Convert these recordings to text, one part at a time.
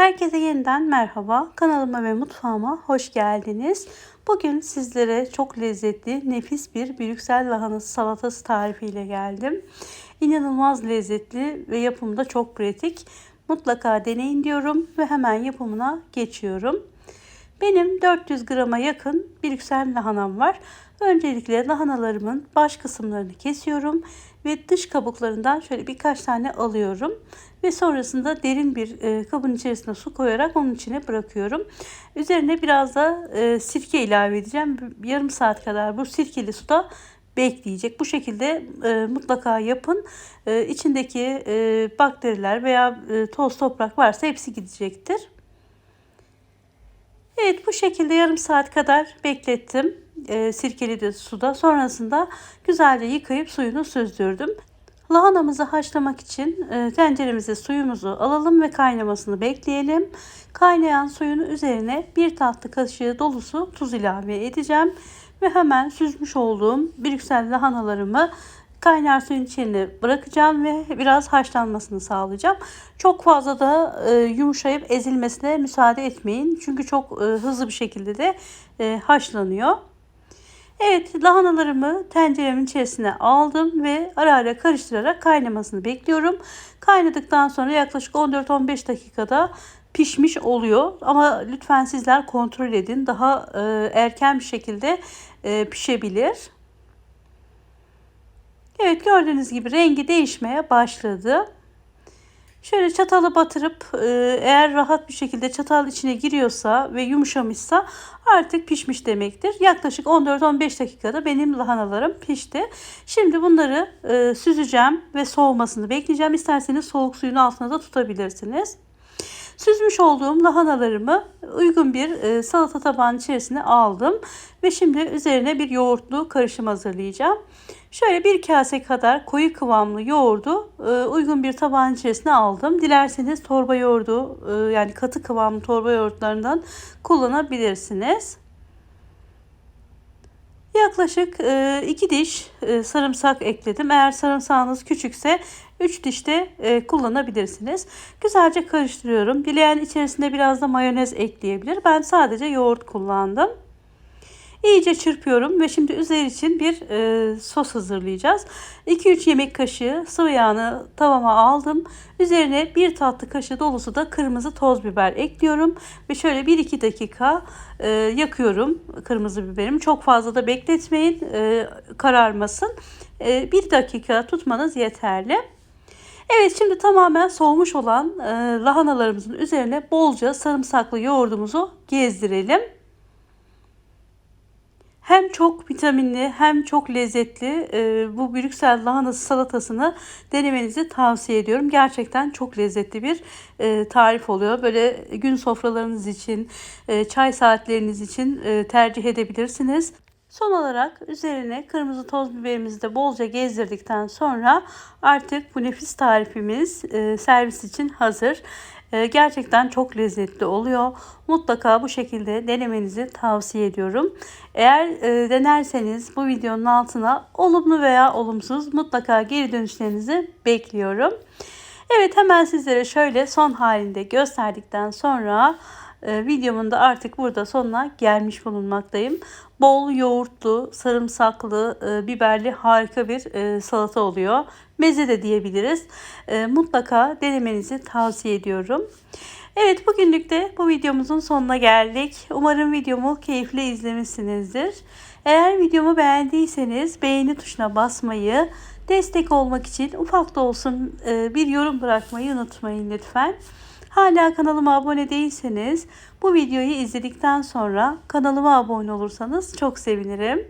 Herkese yeniden merhaba. Kanalıma ve mutfağıma hoş geldiniz. Bugün sizlere çok lezzetli, nefis bir Brüksel lahanası salatası tarifiyle geldim. İnanılmaz lezzetli ve yapımda çok pratik. Mutlaka deneyin diyorum ve hemen yapımına geçiyorum. Benim 400 grama yakın Brüksel lahanam var. Öncelikle lahanalarımın baş kısımlarını kesiyorum ve dış kabuklarından şöyle birkaç tane alıyorum ve sonrasında derin bir e, kabın içerisine su koyarak onun içine bırakıyorum. Üzerine biraz da e, sirke ilave edeceğim. Yarım saat kadar bu sirkeli suda bekleyecek. Bu şekilde e, mutlaka yapın. E, içindeki e, bakteriler veya e, toz toprak varsa hepsi gidecektir. Evet bu şekilde yarım saat kadar beklettim e, sirkeli suda. Sonrasında güzelce yıkayıp suyunu süzdürdüm. Lahanamızı haşlamak için e, tenceremize suyumuzu alalım ve kaynamasını bekleyelim. Kaynayan suyun üzerine bir tatlı kaşığı dolusu tuz ilave edeceğim. Ve hemen süzmüş olduğum Brüksel lahanalarımı kaynar suyun içine bırakacağım ve biraz haşlanmasını sağlayacağım. Çok fazla da e, yumuşayıp ezilmesine müsaade etmeyin. Çünkü çok e, hızlı bir şekilde de e, haşlanıyor. Evet lahanalarımı tenceremin içerisine aldım ve ara ara karıştırarak kaynamasını bekliyorum. Kaynadıktan sonra yaklaşık 14-15 dakikada pişmiş oluyor. Ama lütfen sizler kontrol edin. Daha e, erken bir şekilde e, pişebilir. Evet gördüğünüz gibi rengi değişmeye başladı. Şöyle çatalı batırıp e, eğer rahat bir şekilde çatal içine giriyorsa ve yumuşamışsa artık pişmiş demektir. Yaklaşık 14-15 dakikada benim lahanalarım pişti. Şimdi bunları e, süzeceğim ve soğumasını bekleyeceğim. İsterseniz soğuk suyun altına da tutabilirsiniz. Süzmüş olduğum lahanalarımı uygun bir e, salata tabağının içerisine aldım. Ve şimdi üzerine bir yoğurtlu karışım hazırlayacağım. Şöyle bir kase kadar koyu kıvamlı yoğurdu e, uygun bir tabağın içerisine aldım. Dilerseniz torba yoğurdu e, yani katı kıvamlı torba yoğurtlarından kullanabilirsiniz. Yaklaşık 2 diş sarımsak ekledim. Eğer sarımsağınız küçükse 3 diş de kullanabilirsiniz. Güzelce karıştırıyorum. Dileyen içerisinde biraz da mayonez ekleyebilir. Ben sadece yoğurt kullandım. İyice çırpıyorum ve şimdi üzeri için bir e, sos hazırlayacağız. 2-3 yemek kaşığı sıvı yağını tavama aldım. Üzerine bir tatlı kaşığı dolusu da kırmızı toz biber ekliyorum. Ve şöyle 1-2 dakika e, yakıyorum kırmızı biberimi. Çok fazla da bekletmeyin e, kararmasın. E, 1 dakika tutmanız yeterli. Evet şimdi tamamen soğumuş olan e, lahanalarımızın üzerine bolca sarımsaklı yoğurdumuzu gezdirelim. Hem çok vitaminli hem çok lezzetli e, bu Brüksel lahanası salatasını denemenizi tavsiye ediyorum. Gerçekten çok lezzetli bir e, tarif oluyor. Böyle gün sofralarınız için, e, çay saatleriniz için e, tercih edebilirsiniz. Son olarak üzerine kırmızı toz biberimizi de bolca gezdirdikten sonra artık bu nefis tarifimiz e, servis için hazır. E, gerçekten çok lezzetli oluyor. Mutlaka bu şekilde denemenizi tavsiye ediyorum. Eğer e, denerseniz bu videonun altına olumlu veya olumsuz mutlaka geri dönüşlerinizi bekliyorum. Evet hemen sizlere şöyle son halinde gösterdikten sonra e, videomun da artık burada sonuna gelmiş bulunmaktayım. Bol yoğurtlu, sarımsaklı, e, biberli harika bir e, salata oluyor. Meze de diyebiliriz. E, mutlaka denemenizi tavsiye ediyorum. Evet bugünlük de bu videomuzun sonuna geldik. Umarım videomu keyifle izlemişsinizdir. Eğer videomu beğendiyseniz beğeni tuşuna basmayı, destek olmak için ufak da olsun e, bir yorum bırakmayı unutmayın lütfen. Hala kanalıma abone değilseniz bu videoyu izledikten sonra kanalıma abone olursanız çok sevinirim.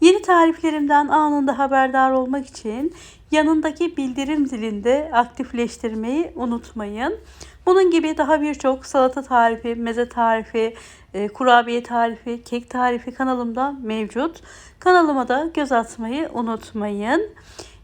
Yeni tariflerimden anında haberdar olmak için yanındaki bildirim zilinde aktifleştirmeyi unutmayın. Bunun gibi daha birçok salata tarifi, meze tarifi, e, kurabiye tarifi, kek tarifi kanalımda mevcut. Kanalıma da göz atmayı unutmayın.